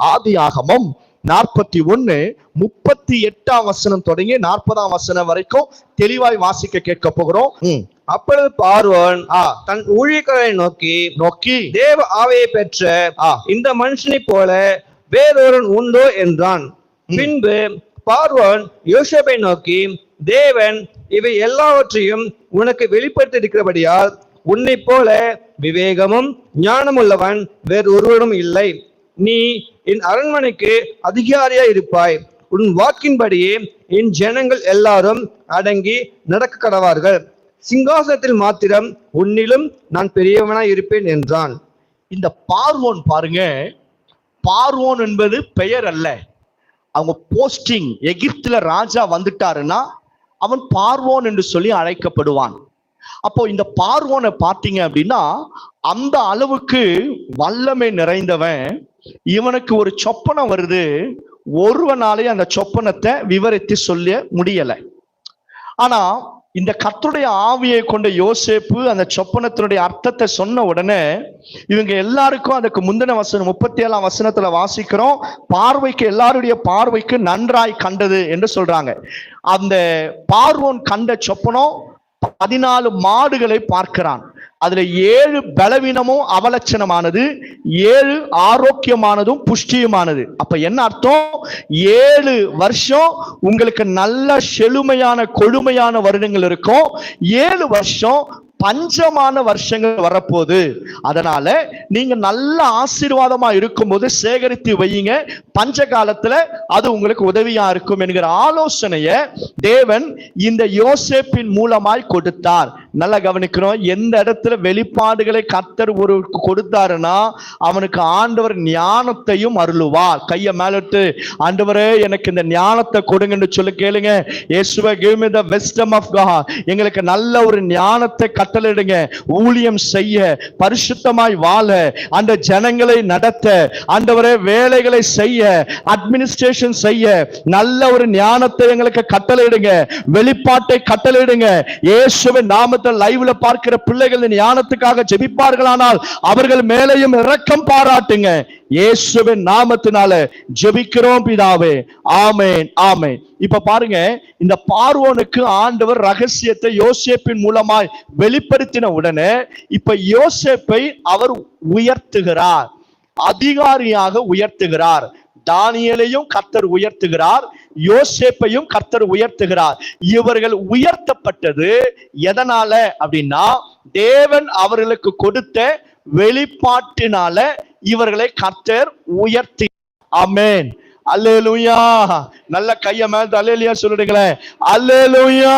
ஆதி ஆகமம் நாற்பத்தி ஒன்னு முப்பத்தி எட்டாம் வசனம் தொடங்கி நாற்பதாம் வசனம் வரைக்கும் தெளிவாய் வாசிக்க கேட்க போகிறோம். அப்பொழுது பார்வோன் ஆ, தன் ஊழியர்களை நோக்கி நோக்கி. தேவ ஆவையை பெற்ற ஆ, இந்த மனுஷனைப் போல வேறொருவன் உண்டோ என்றான். பின்பு பார்வோன் யோசேப்பை நோக்கி தேவன் இவை எல்லாவற்றையும் உனக்கு வெளிப்படுத்தியிருக்கிறபடியால் உன்னைப் போல விவேகமும் ஞானமுள்ளவன் வேறு ஒருவனும் இல்லை. நீ என் அரண்மனைக்கு அதிகாரியா இருப்பாய் உன் வாக்கின்படியே என் ஜனங்கள் எல்லாரும் அடங்கி நடக்க கடவார்கள் சிங்காசனத்தில் மாத்திரம் உன்னிலும் நான் பெரியவனாய் இருப்பேன் என்றான். இந்த பார்வோன் பாருங்க. பார்வோன் என்பது பெயர் அல்ல. அவங்க போஸ்டிங் எகிப்துல ராஜா வந்துட்டாருன்னா அவன் பார்வோன் என்று சொல்லி அழைக்கப்படுவான். அப்போ இந்த பார்வோனை பார்த்தீங்க அப்படின்னா அந்த அளவுக்கு வல்லமை நிறைந்தவன் இவனுக்கு ஒரு சொப்பனம் வருது. ஒருவனாலே அந்த சொப்பனத்தை விவரித்து சொல்ல முடியல. ஆனா இந்த கத்துடைய ஆவியை கொண்ட யோசேப்பு அந்த சொப்பனத்தினுடைய அர்த்தத்தை சொன்ன உடனே இவங்க எல்லாருக்கும் அதுக்கு முந்தின வசனம் முப்பத்தி ஏழாம் வசனத்துல வாசிக்கிறோம் பார்வைக்கு எல்லாருடைய பார்வைக்கு நன்றாய் கண்டது என்று சொல்றாங்க. அந்த பார்வோன் கண்ட சொப்பனம் பதினாலு மாடுகளை பார்க்கிறான். அதுல ஏழு பலவீனமும் அவலட்சணமானது ஏழு ஆரோக்கியமானதும் புஷ்டியுமானது. அப்ப என்ன அர்த்தம்? ஏழு வருஷம் உங்களுக்கு நல்ல செழுமையான கொழுமையான வருடங்கள் இருக்கும். ஏழு வருஷம் பஞ்சமான வருஷங்கள் வரப்போகுது. அதனால நீங்க நல்ல ஆசீர்வாதமா இருக்கும்போது சேகரித்து வையுங்க. பஞ்ச காலத்துல அது உங்களுக்கு உதவியா இருக்கும் என்கிற ஆலோசனைய தேவன் இந்த யோசேப்பின் மூலமாய் கொடுத்தார். நல்லா கவனிக்கிறோம் எந்த இடத்துல வெளிப்பாடுகளை கர்த்தர் ஒரு கொடுத்தாருன்னா அவனுக்கு ஆண்டவர் ஞானத்தையும் அருளுவார். கையை மேலிட்டு ஆண்டவரே எனக்கு இந்த ஞானத்தை கொடுங்கன்னு சொல்லி கேளுங்க. எங்களுக்கு நல்ல ஒரு ஞானத்தை கட்டளையிடுங்க ஊழியம் செய்ய பரிசுத்தமாய் வாழ அந்த ஜனங்களை நடத்த ஆண்டவரே வேலைகளை செய்ய அட்மினிஸ்ட்ரேஷன் செய்ய நல்ல ஒரு ஞானத்தை எங்களுக்கு கட்டளையிடுங்க வெளிப்பாட்டை கட்டளையிடுங்க இயேசுவின் நாமத்தை லைவ்ல பார்க்கிற பிள்ளைகள் ஞானத்துக்காக ஜெபிப்பார்களானால் அவர்கள் மேலையும் இரக்கம் பாராட்டுங்க. இயேசுவின் நாமத்தினால ஜெபிக்கிறோம் பிதாவே. ஆமேன் ஆமேன். இப்ப பாருங்க இந்த பார்வோனுக்கு ஆண்டவர் ரகசியத்தை யோசேப்பின் மூலமாய் வெளிப்படுத்தின உடனே இப்ப யோசேப்பை அவர் உயர்த்துகிறார். அதிகாரியாக உயர்த்துகிறார். தானியலையும் கர்த்தர் உயர்த்துகிறார் யோசேப்பையும் கர்த்தர் உயர்த்துகிறார். இவர்கள் உயர்த்தப்பட்டது எதனால அப்படின்னா தேவன் அவர்களுக்கு கொடுத்த வெளிப்பாட்டினால இவர்களை கர்த்தர் உயர்த்தி அமேன் அல்லேலூயா. நல்ல கைய மேல அல்லேலியா சொல்லிடுங்களேன் அல்லேலூயா.